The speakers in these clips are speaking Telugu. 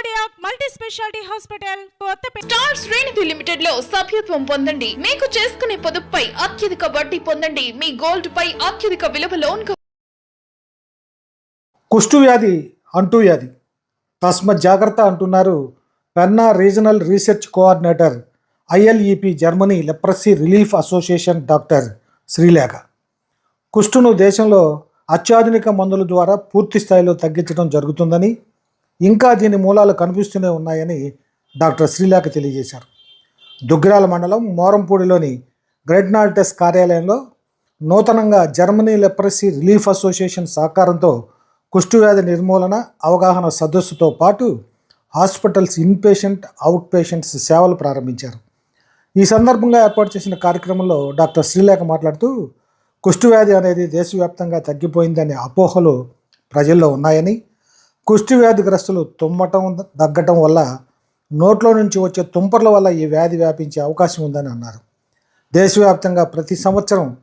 Cardiac multi speciality hospital Kothapeta star శ్రేణిధి లిమిటెడ్లో సభ్యత్వం పొందండి. మీకు చేసుకునే పొదుపుపై అత్యధిక వడ్డీ పొందండి. మీ గోల్డ్ పై అత్యధిక విలువ లోన్ కుష్టు వ్యాధి అంటూ వ్యాధి. తస్మత్ జాగ్రత్త అంటున్నారు Penna regional research coordinator ILEP Germany leprosy relief association doctor Srilekha. కుష్టును దేశంలో అత్యాధునిక మందుల ద్వారా పూర్తి స్థాయిలో తగ్గించడం జరుగుతుందని ఇంకా దీని మూలాలు కనిపిస్తూనే ఉన్నాయని డాక్టర్ శ్రీలేఖ తెలియజేశారు. దుగ్గిరాల మండలం మోరంపూడిలోని గ్రెడ్నాల్టెస్ కార్యాలయంలో నూతనంగా జర్మనీ లెప్రసీ రిలీఫ్ అసోసియేషన్ సహకారంతో కుష్ఠవ్యాధి నిర్మూలన అవగాహన సదస్సుతో పాటు హాస్పిటల్స్ ఇన్పేషెంట్ అవుట్ పేషెంట్స్ సేవలు ప్రారంభించారు. ఈ సందర్భంగా ఏర్పాటు చేసిన కార్యక్రమంలో డాక్టర్ శ్రీలేఖ మాట్లాడుతూ కుష్ఠవ్యాధి అనేది దేశవ్యాప్తంగా తగ్గిపోయిందనే అపోహలు ప్రజల్లో ఉన్నాయని కుష్ఠవ్యాధిగ్రస్తులు తుమ్మటం దగ్గటం వల్ల నోట్లో నుంచి వచ్చే తుంపర్ల వల్ల ఈ వ్యాధి వ్యాపించే అవకాశం ఉందని అన్నారు. దేశవ్యాప్తంగా ప్రతి సంవత్సరం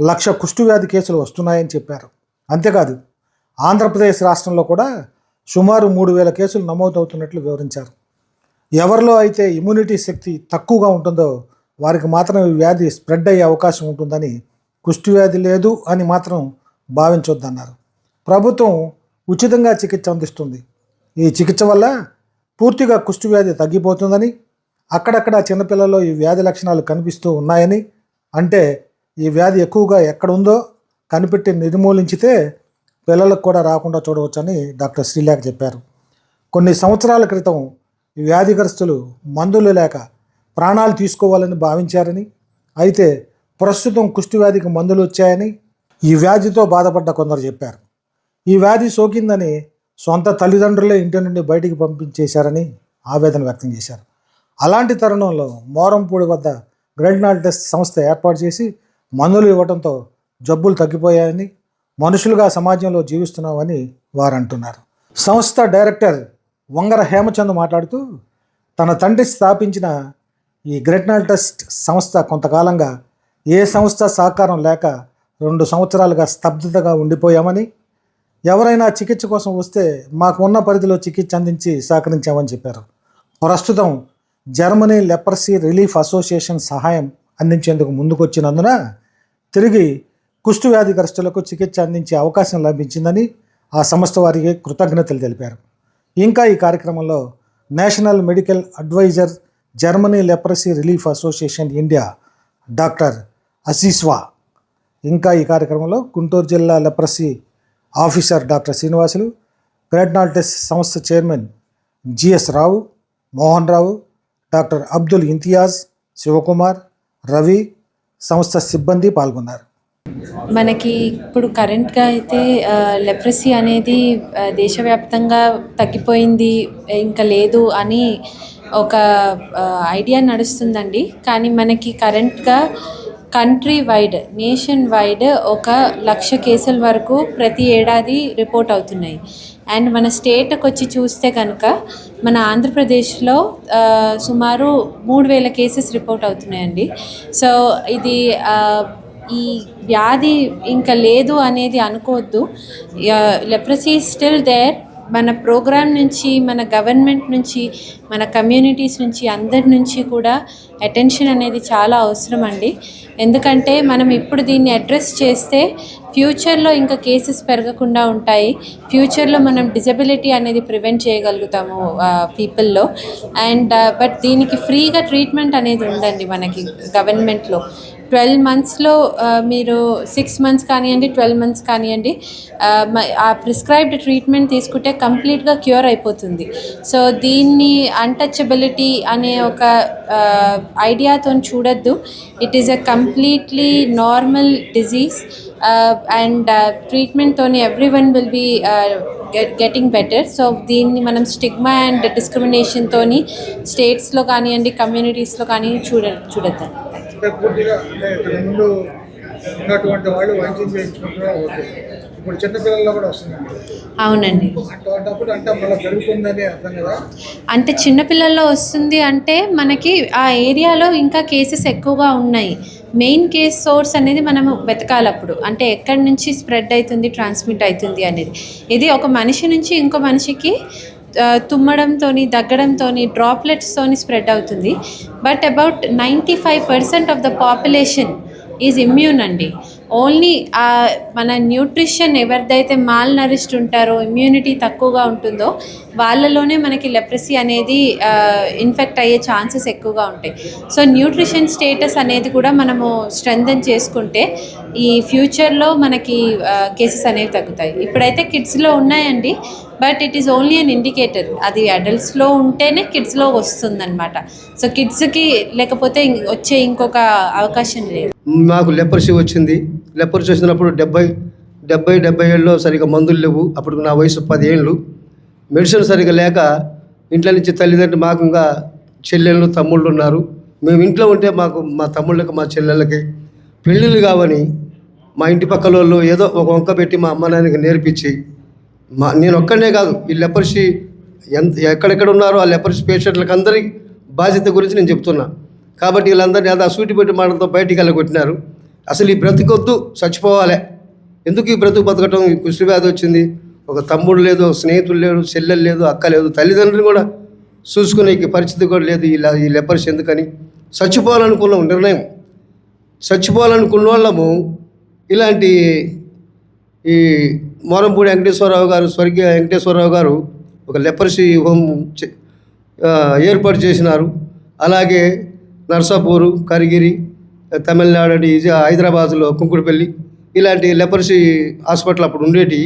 లక్ష కుష్ఠవ్యాధి కేసులు వస్తున్నాయని చెప్పారు. అంతేకాదు ఆంధ్రప్రదేశ్ రాష్ట్రంలో కూడా సుమారు మూడు వేల కేసులు నమోదవుతున్నట్లు వివరించారు. ఎవరిలో అయితే ఇమ్యూనిటీ శక్తి తక్కువగా ఉంటుందో వారికి మాత్రం ఈ వ్యాధి స్ప్రెడ్ అయ్యే అవకాశం ఉంటుందని కుష్ఠవ్యాధి లేదు అని మాత్రం భావించొద్దన్నారు. ప్రభుత్వం ఉచితంగా చికిత్స అందిస్తుంది. ఈ చికిత్స వల్ల పూర్తిగా కుష్ఠవ్యాధి తగ్గిపోతుందని అక్కడక్కడ చిన్నపిల్లల్లో ఈ వ్యాధి లక్షణాలు కనిపిస్తూ ఉన్నాయని అంటే ఈ వ్యాధి ఎక్కువగా ఎక్కడ ఉందో కనిపెట్టి నిర్మూలించితే పిల్లలకు కూడా రాకుండా చూడవచ్చని డాక్టర్ శ్రీలేఖ చెప్పారు. కొన్ని సంవత్సరాల క్రితం ఈ వ్యాధిగ్రస్తులు మందులు లేక ప్రాణాలు తీసుకోవాలని భావించారని అయితే ప్రస్తుతం కుష్ఠవ్యాధికి మందులు వచ్చాయని ఈ వ్యాధితో బాధపడ్డ కొందరు చెప్పారు. ఈ వ్యాధి సోకిందని సొంత తల్లిదండ్రులే ఇంటి నుండి బయటికి పంపించేశారని ఆవేదన వ్యక్తం చేశారు. అలాంటి తరుణంలో మోరంపూడి వద్ద గ్రెడ్నాల్ టెస్ట్ సంస్థ ఏర్పాటు చేసి మందులు ఇవ్వడంతో జబ్బులు తగ్గిపోయాయని మనుషులుగా సమాజంలో జీవిస్తున్నామని వారు అంటున్నారు సంస్థ డైరెక్టర్ వంగర హేమచంద్ మాట్లాడుతూ తన తండ్రి స్థాపించిన ఈ గ్రెట్నాల్ ట్రస్ట్ సంస్థ కొంతకాలంగా ఏ సంస్థ సహకారం లేక రెండు సంవత్సరాలుగా స్తబ్దతగా ఉండిపోయామని ఎవరైనా చికిత్స కోసం వస్తే మాకు ఉన్న పరిధిలో చికిత్స అందించి సహకరించామని చెప్పారు. ప్రస్తుతం జర్మనీ లెపర్సీ రిలీఫ్ అసోసియేషన్ సహాయం అందించేందుకు ముందుకొచ్చినందున తిరిగి కుష్టు వ్యాధిగ్రస్తులకు చికిత్స అందించే అవకాశం లభించిందని ఆ సంస్థ వారికి కృతజ్ఞతలు తెలిపారు. ఇంకా ఈ కార్యక్రమంలో national medical adviser Germany leprosy relief association India doctor అసీస్వా. ఇంకా ఈ కార్యక్రమంలో గుంటూరు జిల్లా లెప్రసీ ఆఫీసర్ డాక్టర్ శ్రీనివాసులు గ్రెడ్నాల్టెస్ సంస్థ chairman GS Rao Mohan Rao doctor Abdul Imtiaz Shivakumar Ravi సంస్థ సిబ్బంది పాల్గొన్నారు. మనకి ఇప్పుడు కరెంట్గా అయితే లెప్రసీ అనేది దేశవ్యాప్తంగా తగ్గిపోయింది ఇంకా లేదు అని ఒక ఐడియా నడుస్తుందండి. కానీ మనకి కరెంట్గా కంట్రీ వైడ్ నేషన్ వైడ్ ఒక లక్ష కేసుల వరకు ప్రతి ఏడాది రిపోర్ట్ అవుతున్నాయి. అండ్ మన స్టేట్కి వచ్చి చూస్తే కనుక మన ఆంధ్రప్రదేశ్లో సుమారు మూడు వేల కేసెస్ రిపోర్ట్ అవుతున్నాయండి. సో ఇది ఈ వ్యాధి ఇంకా లేదు అనేది అనుకోవద్దు. లెప్రసీ స్టిల్ దేర్ మన ప్రోగ్రామ్ నుంచి మన గవర్నమెంట్ నుంచి మన కమ్యూనిటీస్ నుంచి అందరి నుంచి కూడా అటెన్షన్ అనేది చాలా అవసరం అండి. ఎందుకంటే మనం ఇప్పుడు దీన్ని అడ్రస్ చేస్తే ఫ్యూచర్లో ఇంకా కేసెస్ పెరగకుండా ఉంటాయి. ఫ్యూచర్లో మనం డిజబిలిటీ అనేది ప్రివెంట్ చేయగలుగుతాము పీపుల్లో. అండ్ బట్ దీనికి ఫ్రీగా ట్రీట్మెంట్ అనేది ఉందండి మనకి గవర్నమెంట్లో. ట్వెల్వ్ మంత్స్లో మీరు సిక్స్ మంత్స్ కానివ్వండి ట్వెల్వ్ మంత్స్ కానివ్వండి ఆ, ప్రిస్క్రైబ్డ్ ట్రీట్మెంట్ తీసుకుంటే కంప్లీట్గా క్యూర్ అయిపోతుంది. సో దీన్ని అన్టచబిలిటీ అనే ఒక ఐడియాతో చూడొద్దు. It is a completely normal disease and ట్రీట్మెంట్తోని everyone will be getting better. So దీన్ని మనం స్టిగ్మా అండ్ డిస్క్రిమినేషన్తోని స్టేట్స్లో కానివ్వండి కమ్యూనిటీస్లో కానీ చూడ చూడద్దాం అంటే పూర్తిగా అంటే ఇక్కడ ముందు ఉన్నటువంటి వాళ్ళు వైద్యం చేయించుకుంటున్నా ఓకే. ఇప్పుడు చిన్నపిల్లల్లో కూడా వస్తుందండి. అవునండి. అటువంటిప్పుడు అంటే మళ్ళీ పెరుగుతుందని అర్థం కదా? అంటే చిన్నపిల్లల్లో వస్తుంది అంటే మనకి ఆ ఏరియాలో ఇంకా కేసెస్ ఎక్కువగా ఉన్నాయి. మెయిన్ కేస్ సోర్స్ అనేది మనం వెతకాలి అప్పుడు. అంటే ఎక్కడి నుంచి స్ప్రెడ్ అవుతుంది ట్రాన్స్మిట్ అవుతుంది అనేది. ఇది ఒక మనిషి నుంచి ఇంకో మనిషికి తుమ్మడంతోని దగ్గడంతోని డ్రాప్లెట్స్తోని స్ప్రెడ్ అవుతుంది. But about ninety five percent of the population is immune అండి. ఓన్లీ మన న్యూట్రిషన్ ఎవరిదైతే మాల్ నరిష్డ్ ఉంటారో ఇమ్యూనిటీ తక్కువగా ఉంటుందో వాళ్ళలోనే మనకి లెప్రసీ అనేది ఇన్ఫెక్ట్ అయ్యే ఛాన్సెస్ ఎక్కువగా ఉంటాయి. సో న్యూట్రిషన్ స్టేటస్ అనేది కూడా మనము స్ట్రెంగ్థన్ చేసుకుంటే ఈ ఫ్యూచర్లో మనకి కేసెస్ అనేవి తగ్గుతాయి. ఇప్పుడైతే కిడ్స్లో ఉన్నాయండి but it is only an indicator అది అడల్ట్స్లో ఉంటేనే కిడ్స్లో వస్తుందన్నమాట. సో కిడ్స్కి లేకపోతే ఇం- వచ్చే ఇంకొక అవకాశం లేదు. నాకు లెపర్సీ వచ్చింది. లెపర్సీ వచ్చినప్పుడు డెబ్బై డెబ్బై డెబ్బై ఏళ్ళలో సరిగా మందులు లేవు. అప్పుడు నా వయసు పది ఏళ్ళు. మెడిసిన్ సరిగా లేక ఇంట్లో నుంచి తల్లిదండ్రులు మాకు ఇంకా చెల్లెళ్ళు తమ్ముళ్ళు ఉన్నారు. మేము ఇంట్లో ఉంటే మాకు మా తమ్ముళ్ళకి మా చెల్లెళ్ళకి పెళ్ళిళ్ళు కావని మా ఇంటి పక్కల వాళ్ళు ఏదో ఒక వంక పెట్టి మా అమ్మ నాన్నకి నేర్పించి మా నేను ఒక్కనే కాదు ఈ లెపర్సీ ఎంత ఎక్కడెక్కడ ఉన్నారో ఆ లెపర్సీ పేషెంట్లకు అందరి బాధ్యత గురించి నేను చెప్తున్నా. కాబట్టి వీళ్ళందరినీ అదా సూటిపెట్టి మాటలతో బయటికి వెళ్ళగొట్టినారు. అసలు ఈ బ్రతికొద్దు చచ్చిపోవాలి. ఎందుకు ఈ బ్రతుకు బతకటం? ఈ కుష్టి వ్యాధి వచ్చింది. ఒక తమ్ముడు లేదు ఒక స్నేహితుడు లేడు చెల్లెలు లేదు అక్క లేదు తల్లిదండ్రులు కూడా చూసుకునే పరిస్థితి కూడా లేదు ఈ ఈ లెపర్స్ ఎందుకని? చచ్చిపోవాలనుకున్నాం నిర్ణయం. చచ్చిపోవాలనుకున్న వాళ్ళము ఇలాంటి ఈ మోరంపూడి వెంకటేశ్వరరావు గారు స్వర్గీయ వెంకటేశ్వరరావు గారు ఒక లెపర్సీ హోమ్ చే- ఏర్పాటు చేసినారు. అలాగే నర్సాపూరు కరిగిరి తమిళనాడు అని హైదరాబాద్లో కుంకుడుపల్లి ఇలాంటి లెపర్సీ హాస్పిటల్ అప్పుడు ఉండేటి.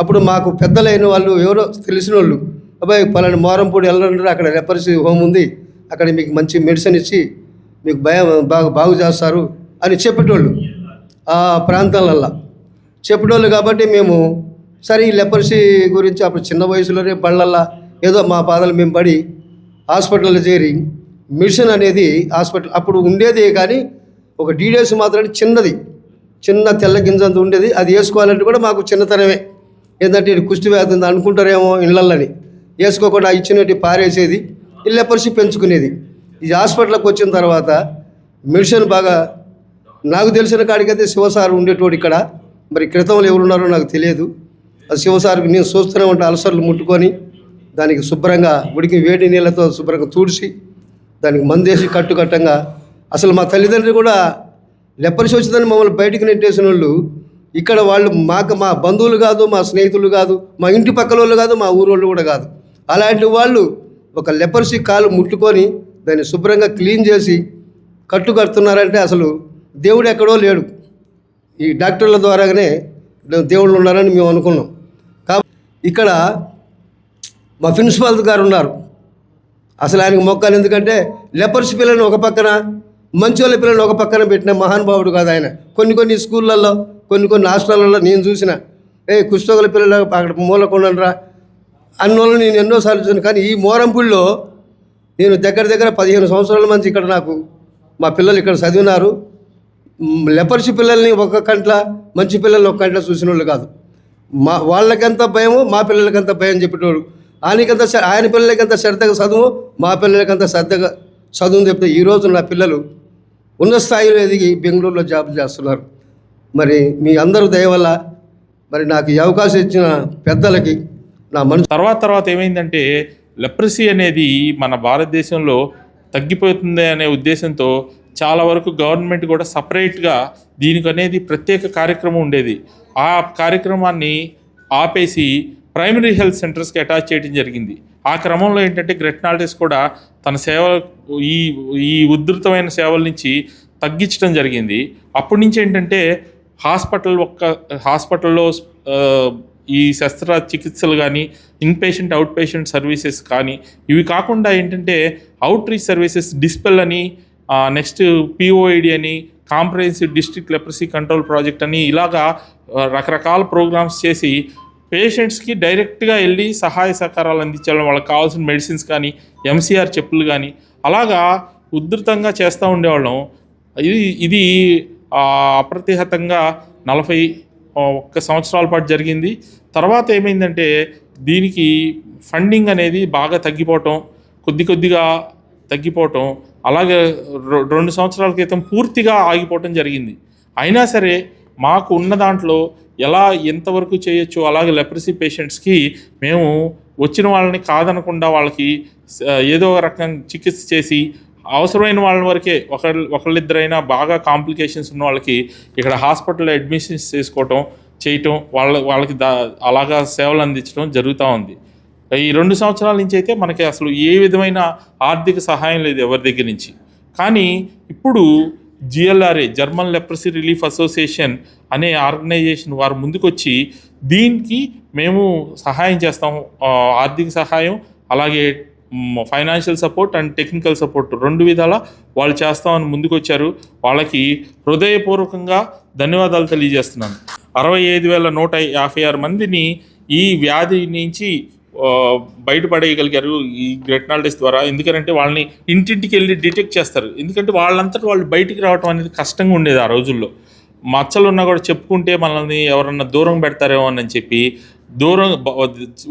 అప్పుడు మాకు పెద్దలైన వాళ్ళు ఎవరో తెలిసిన వాళ్ళు అబ్బాయి పలాని మోరంపూడి వెళ్ళండి అక్కడ లెపర్సీ హోమ్ ఉంది. అక్కడ మీకు మంచి మెడిసిన్ ఇచ్చి మీకు భయం బాగా బాగు చేస్తారు అని చెప్పేటోళ్ళు ఆ ప్రాంతాలల్లో. చెప్పేటోళ్ళు కాబట్టి మేము సరే ఈ లెపర్సీ గురించి అప్పుడు చిన్న వయసులోనే బళ్ళల్లా ఏదో మా పాదాలు మేము పడి హాస్పిటల్లో చేరి మిషన్ అనేది హాస్పిటల్ అప్పుడు ఉండేది కానీ ఒక డీడేస్ మాత్రమే చిన్నది. చిన్న తెల్ల గింజంత ఉండేది. అది వేసుకోవాలంటే కూడా మాకు చిన్నతనమే. ఏంటంటే ఇది కుష్టి వ్యాధి ఉంది అనుకుంటారేమో ఇళ్ళల్లని. వేసుకోకుండా ఇచ్చినట్టు పారేసేది. ఇల్లెపరిచి పెంచుకునేది. ఈ హాస్పిటల్కి వచ్చిన తర్వాత మెడిసిన్ బాగా నాకు తెలిసిన కాడికైతే శివసారు ఉండేటోడు ఇక్కడ. మరి క్రితంలో ఎవరున్నారో నాకు తెలియదు. ఆ శివసారికి నేను చూస్తూనే ఉంటా అలసర్లు ముట్టుకొని దానికి శుభ్రంగా ఉడికి వేడి నీళ్ళతో శుభ్రంగా తూడిసి దానికి మందేసి కట్టుకట్టంగా అసలు మా తల్లిదండ్రులు కూడా లెప్పరిసి వచ్చిందని మమ్మల్ని బయటికి నెట్టేసిన వాళ్ళు. ఇక్కడ వాళ్ళు మాకు మా బంధువులు కాదు మా స్నేహితులు కాదు మా ఇంటి పక్కల వాళ్ళు కాదు మా ఊరోళ్ళు కూడా కాదు. అలాంటి వాళ్ళు ఒక లెపర్సీ కాలు ముట్టుకొని దాన్ని శుభ్రంగా క్లీన్ చేసి కట్టు కడుతున్నారంటే అసలు దేవుడు ఎక్కడో లేడు. ఈ డాక్టర్ల ద్వారానే దేవుళ్ళు ఉన్నారని మేము అనుకున్నాం. కాబట్టి ఇక్కడ మా ప్రిన్సిపాల్ గారు ఉన్నారు. అసలు ఆయనకు మొక్కాలి ఎందుకంటే లెపర్స్ పిల్లని ఒక పక్కన మంచోళ్ళ పిల్లల్ని ఒక పక్కన పెట్టిన మహానుభావుడు కాదు ఆయన. కొన్ని కొన్ని స్కూళ్ళల్లో కొన్ని కొన్ని హాస్టళ్ళల్లో నేను చూసిన ఏ కుష్ఠోగుల పిల్లలు అక్కడ మూలకొండరా అన్నోళ్ళు నేను ఎన్నోసార్లు చూసాను కానీ ఈ మోరంపూడిలో నేను దగ్గర దగ్గర పదిహేను సంవత్సరాల మంది ఇక్కడ నాకు మా పిల్లలు ఇక్కడ చదివినారు. లెపర్స్ లెపర్సి పిల్లల్ని ఒక కంట్ల మంచి పిల్లల్ని ఒక కంట్ల చూసిన వాళ్ళు కాదు. మా వాళ్ళకెంత భయమో మా పిల్లలకంత భయం చెప్పేటోడు ఆయనకంత ఆయన పిల్లలకంత శ్రద్ధగా చదువు మా పిల్లలకంత శ్రద్ధగా చదువు చెప్తే ఈరోజు నా పిల్లలు ఉన్న స్థాయిలో ఎదిగి బెంగళూరులో జాబ్ చేస్తున్నారు. మరి మీ అందరూ దయవల్ల మరి నాకు ఈ అవకాశం ఇచ్చిన పెద్దలకి నా మనసు తర్వాత తర్వాత ఏమైందంటే లెప్రసీ అనేది మన భారతదేశంలో తగ్గిపోతుంది అనే ఉద్దేశంతో చాలా వరకు గవర్నమెంట్ కూడా సపరేట్గా దీనికి అనేది ప్రత్యేక కార్యక్రమం ఉండేది. ఆ కార్యక్రమాన్ని ఆపేసి ప్రైమరీ హెల్త్ సెంటర్స్కి అటాచ్ చేయడం జరిగింది. ఆ క్రమంలో ఏంటంటే గ్రెట్నాల్టిస్ కూడా తన సేవ ఈ ఈ ఉధృతమైన సేవల నుంచి తగ్గించడం జరిగింది. అప్పటి నుంచి ఏంటంటే హాస్పిటల్ ఒక్క హాస్పిటల్లో ఈ శస్త్ర చికిత్సలు కానీ ఇన్పేషెంట్ అవుట్ పేషెంట్ సర్వీసెస్ కానీ ఇవి కాకుండా ఏంటంటే అవుట్ రీచ్ సర్వీసెస్ డిస్పెల్ అని నెక్స్ట్ పిఓఐడి అని comprehensive district leprosy control project అని ఇలాగా రకరకాల ప్రోగ్రామ్స్ చేసి పేషెంట్స్కి డైరెక్ట్గా వెళ్ళి సహాయ సహకారాలు అందించడం వాళ్ళకి కావాల్సిన మెడిసిన్స్ కానీ ఎంసీఆర్ చెప్పులు కానీ అలాగా ఉధృతంగా చేస్తూ ఉండేవాళ్ళం. ఇది ఇది అప్రతిహతంగా నలభై ఒక్క సంవత్సరాల పాటు జరిగింది. తర్వాత ఏమైందంటే దీనికి ఫండింగ్ అనేది బాగా తగ్గిపోవటం కొద్ది కొద్దిగా తగ్గిపోవటం అలాగే రెండు సంవత్సరాల క్రితం పూర్తిగా ఆగిపోవటం జరిగింది. అయినా సరే మాకు ఉన్న దాంట్లో ఎలా ఎంతవరకు చేయొచ్చు? అలాగే లెప్రసీ పేషెంట్స్కి మేము వచ్చిన వాళ్ళని కాదనకుండా వాళ్ళకి ఏదో ఒక రకం చికిత్స చేసి అవసరమైన వాళ్ళ వరకే ఒకళ్ళు ఒకళ్ళిద్దరైనా బాగా కాంప్లికేషన్స్ ఉన్న వాళ్ళకి ఇక్కడ హాస్పిటల్లో అడ్మిషన్స్ చేసుకోవటం చేయటం వాళ్ళ వాళ్ళకి దా అలాగా సేవలు అందించడం జరుగుతూ ఉంది. ఈ రెండు సంవత్సరాల నుంచి అయితే మనకి అసలు ఏ విధమైన ఆర్థిక సహాయం లేదు ఎవరి దగ్గర నుంచి. కానీ ఇప్పుడు GLRA German leprosy relief association అనే ఆర్గనైజేషన్ వారు ముందుకొచ్చి దీనికి మేము సహాయం చేస్తాం. ఆర్థిక సహాయం అలాగే financial support and technical support రెండు విధాల వాళ్ళు చేస్తామని ముందుకొచ్చారు. వాళ్ళకి హృదయపూర్వకంగా ధన్యవాదాలు తెలియజేస్తున్నాను. అరవై ఐదు వేల నూట యాభై ఆరు మందిని ఈ వ్యాధి నుంచి బయటపడేయగలిగారు ఈ గ్రెట్నాలిటిస్ ద్వారా. ఎందుకంటే వాళ్ళని ఇంటింటికి వెళ్ళి డిటెక్ట్ చేస్తారు. ఎందుకంటే వాళ్ళంతటా వాళ్ళు బయటికి రావడం అనేది కష్టంగా ఉండేది ఆ రోజుల్లో. మచ్చలు ఉన్నా కూడా చెప్పుకుంటే మనల్ని ఎవరన్నా దూరం పెడతారేమో అని చెప్పి దూరం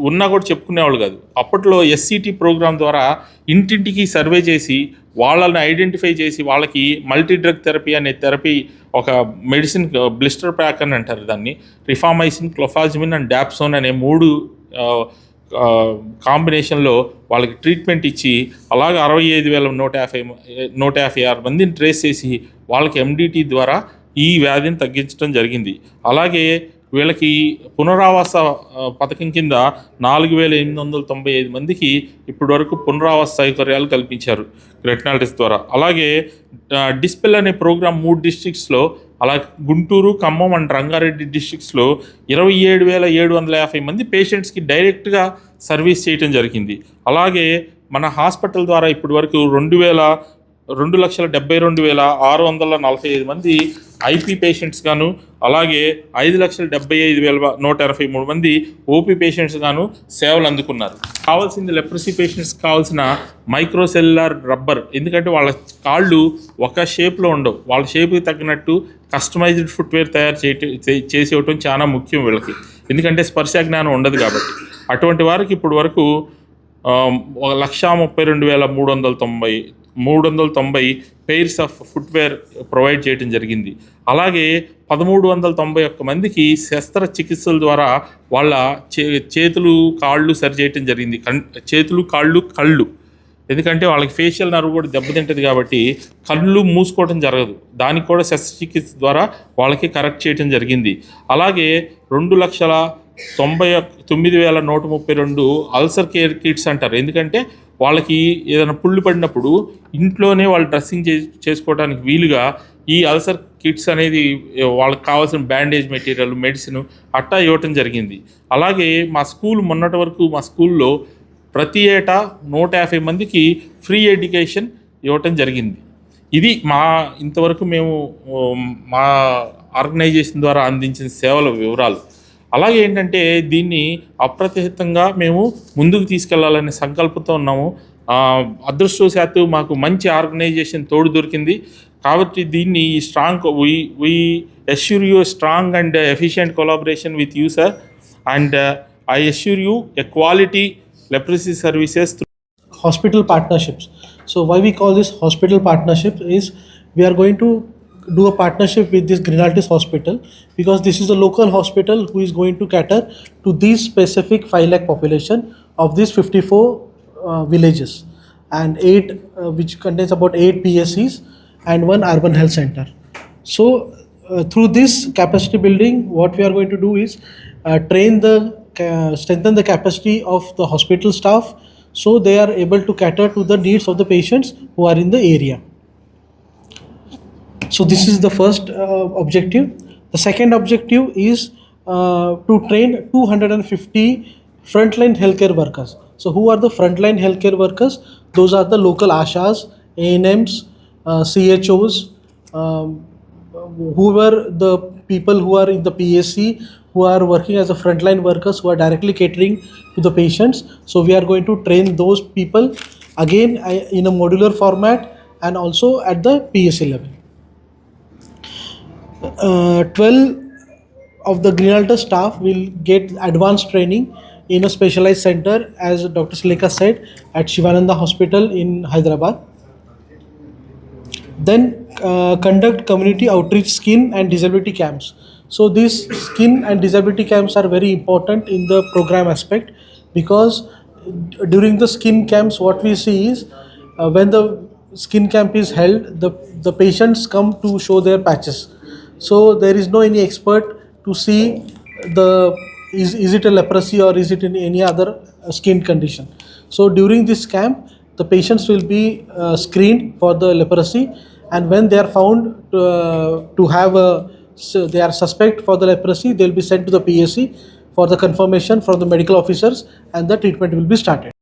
ఉన్నా కూడా చెప్పుకునేవాళ్ళు కాదు. అప్పట్లో ఎస్సిటి ప్రోగ్రాం ద్వారా ఇంటింటికి సర్వే చేసి వాళ్ళని ఐడెంటిఫై చేసి వాళ్ళకి మల్టీ డ్రగ్ థెరపీ అనే థెరపీ ఒక మెడిసిన్ బ్లిస్టర్ ప్యాక్ అని అంటారు దాన్ని. రిఫామైసిన్ క్లోఫాజిమిన్ అండ్ డాప్సోన్ అనే మూడు కాంబినేషన్లో వాళ్ళకి ట్రీట్మెంట్ ఇచ్చి అలాగే అరవై ఐదు వేల నూట యాభై నూట యాభై ఆరు మందిని ట్రేస్ చేసి వాళ్ళకి ఎండిటీ ద్వారా ఈ వ్యాధిని తగ్గించడం జరిగింది. అలాగే వీళ్ళకి పునరావాస పథకం కింద నాలుగు వేల ఎనిమిది వందల తొంభై ఐదు మందికి ఇప్పటి వరకు పునరావాస సౌకర్యాలు కల్పించారు గ్రెట్నాలిటిస్ ద్వారా. అలాగే డిస్పెల్ అనే ప్రోగ్రామ్ మూడు డిస్ట్రిక్ట్స్లో అలా గుంటూరు ఖమ్మం అండ్ రంగారెడ్డి డిస్ట్రిక్ట్స్లో ఇరవై ఏడు వేల ఏడు వందల యాభై మంది పేషెంట్స్కి డైరెక్ట్గా సర్వీస్ చేయటం జరిగింది. అలాగే మన హాస్పిటల్ ద్వారా ఇప్పటి వరకు రెండు వేల రెండు లక్షల డెబ్బై రెండు వేల ఆరు వందల నలభై ఐదు మంది ఐపీ పేషెంట్స్ గాను అలాగే ఐదు లక్షల డెబ్బై ఐదు వేల నూట ఇరవై మూడు మంది ఓపీ పేషెంట్స్ గాను సేవలు అందుకున్నారు. కావాల్సింది లెప్రసీ పేషెంట్స్ కావాల్సిన మైక్రోసెల్లార్ రబ్బర్ ఎందుకంటే వాళ్ళ కాళ్ళు ఒక షేప్లో ఉండవు. వాళ్ళ షేప్కి తగ్గినట్టు కస్టమైజ్డ్ ఫుట్వేర్ తయారు చేయటం చే- చేసి ఇవ్వటం చాలా ముఖ్యం వీళ్ళకి. ఎందుకంటే స్పర్శ జ్ఞానం ఉండదు కాబట్టి. అటువంటి వారికి ఇప్పుడు వరకు ఒక లక్షా ముప్పై రెండు వేల మూడు వందల తొంభై మూడు వందల తొంభై పెయిర్స్ ఆఫ్ ఫుట్వేర్ ప్రొవైడ్ చేయడం జరిగింది. అలాగే పదమూడు వందల తొంభై ఒక్క మందికి శస్త్రచికిత్సల ద్వారా వాళ్ళ చే చేతులు కాళ్ళు సరి చేయటం జరిగింది. కన్ చేతులు కాళ్ళు కళ్ళు. ఎందుకంటే వాళ్ళకి ఫేషియల్ నర్వ్ కూడా దెబ్బతింటది కాబట్టి కళ్ళు మూసుకోవడం జరగదు. దానికి కూడా శస్త్రచికిత్స ద్వారా వాళ్ళకి కరెక్ట్ చేయడం జరిగింది. అలాగే రెండు లక్షల తొంభై తొమ్మిది వేల నూట ముప్పై రెండు అల్సర్ కేర్ కిట్స్ అంటారు. ఎందుకంటే వాళ్ళకి ఏదైనా పుళ్ళు పడినప్పుడు ఇంట్లోనే వాళ్ళు డ్రెస్సింగ్ చే చేసుకోవడానికి వీలుగా ఈ అల్సర్ కిట్స్ అనేది వాళ్ళకి కావాల్సిన బ్యాండేజ్ మెటీరియల్ మెడిసిన్ అట్టా ఇవ్వటం జరిగింది. అలాగే మా స్కూల్ మొన్నటి వరకు మా స్కూల్లో ప్రతి ఏటా నూట యాభై మందికి ఫ్రీ ఎడ్యుకేషన్ ఇవ్వటం జరిగింది. ఇది మా ఇంతవరకు మేము మా ఆర్గనైజేషన్ ద్వారా అందించిన సేవల వివరాలు. అలాగే ఏంటంటే దీన్ని అప్రతిహితంగా మేము ముందుకు తీసుకెళ్ళాలనే సంకల్పంతో ఉన్నాము. అదృష్టవశాత్తు మాకు మంచి ఆర్గనైజేషన్ తోడు దొరికింది. కాబట్టి దీన్ని ఈ strong we we assure you strong and efficient collaboration with you sir and I assure you a quality leprosy services hospital partnerships. So why we call this hospital partnership is we are going to do a partnership with this Grinaltis hospital because this is a local hospital who is going to cater to this specific 5 lakh population of these 54 uh, villages and 8 uh, which contains about 8 PSCs and one urban health center. So uh, through this capacity building what we are going to do is uh, train the ca- strengthen the capacity of the hospital staff so they are able to cater to the needs of the patients who are in the area so this is the first uh, objective the second objective is uh, to train 250 frontline healthcare workers so who are the frontline healthcare workers those are the local ashas anms uh, chos um, whoever the people who are in the PSC who are working as a frontline workers who are directly catering to the patients. So we are going to train those people again in a modular format and also at the PSC level. Uh, 12 of the Greenalta staff will get advanced training in a specialized center as Dr. Sleka said at Shivananda Hospital in Hyderabad then uh, conduct community outreach skin and disability camps so these skin and disability camps are very important in the program aspect because during the skin camps, what we see is uh, when the skin camp is held, the, the patients come to show their patches. So there is no any expert to see the is, is it a leprosy or is it in any other uh, skin condition. So during this camp, the patients will be uh, screened for the leprosy, and when they are found uh, to have a so they are suspect for the leprosy, they will be sent to the PSC for the confirmation from the medical officers, and the treatment will be started.